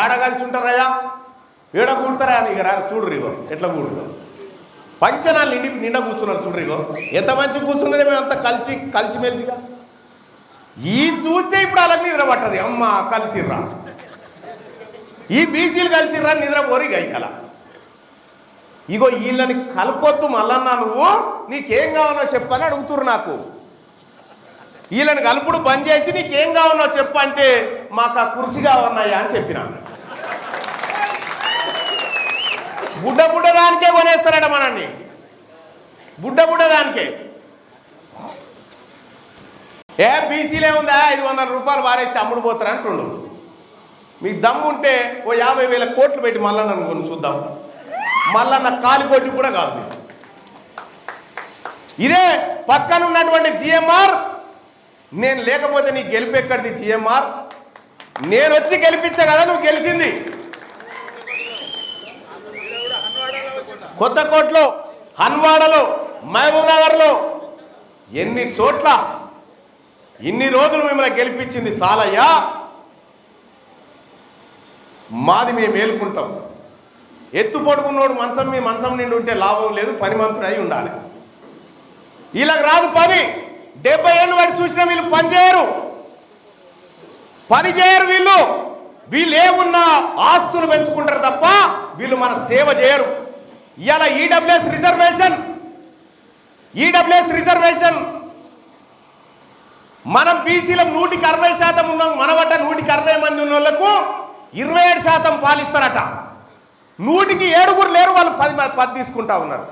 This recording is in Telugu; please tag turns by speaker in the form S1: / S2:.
S1: ఏడ కలిసి ఉంటారయ్యా ఏడ కూడతారా ఇక చూడరు ఇగో ఎట్లా కూడురు పంచనాలు నిండి నిండా కూర్చున్నారు చూడరు ఇగో. ఎంత మంచి కూర్చున్నారే మేము అంతా కలిసి కలిసిమెలిసిగా? ఈ చూస్తే ఇప్పుడు అలా నిద్ర పట్టది అమ్మ కలిసిర్రా. ఈ బీసీలు కలిసిర్రా నిద్ర పోరి గయ్యాల ఇగో వీళ్ళని కలపొద్దు మల్లన్నా నువ్వు. నీకేం కావాలో చెప్పని అడుగుతురు నాకు. వీళ్ళని కలుపుడు బంద్ చేసి నీకేం కావాలో చెప్పు అంటే మాకు ఆ కుర్చీ కావన్నాయా అని చెప్పిన. బుడ్డ బుడ్డ దానికే కొనేస్తారట మనల్ని. బుడ్డ బుడ్డ దానికే. ఏ బీసీలే ఉందా? ఐదు వందల రూపాయలు వారేస్తే అమ్ముడు పోతారు అంటుండు. మీకు దమ్ము ఉంటే ఓ యాభై వేల కోట్లు పెట్టి మళ్ళా నన్ను కొన్ని చూద్దాం. మళ్ళా నా కాలి కూడా కాదు. ఇదే పక్కన ఉన్నటువంటి జిఎంఆర్ నేను లేకపోతే నీకు గెలిపెక్కడిది జిఎంఆర్? నేను వచ్చి గెలిపించా కదా నువ్వు గెలిచింది. కొత్తకోట్లో హన్వాడలో మహబూబ్ ఎన్ని చోట్ల ఇన్ని రోజులు మిమ్మల్ని గెలిపించింది సాలయ్య? మాది మేము మేలుకుంటాం. ఎత్తు పడుకున్నోడు మంచం మీ మంచం నిండి ఉంటే లాభం లేదు పని మంత్రుడు అయి ఉండాలి. వీళ్ళకి రాదు పని. డెబ్బై ఏళ్ళు వాటి చూసినా వీళ్ళు పని చేయరు వీళ్ళు. వీళ్ళు ఏమున్నా ఆస్తులు పెంచుకుంటారు తప్ప వీళ్ళు మన సేవ చేయరు. ఇవాళ ఈడబ్ల్యూఎస్ రిజర్వేషన్. EWS reservation. మనం బీసీలో నూటికి అరవై శాతం ఉన్నాం మనబట్ట నూటికి అరవై మంది ఉన్న వాళ్ళకు ఇరవై ఏడు శాతం పాలిస్తారట. నూటికి ఏడుగురు లేరు వాళ్ళు పది పది తీసుకుంటా ఉన్నారు.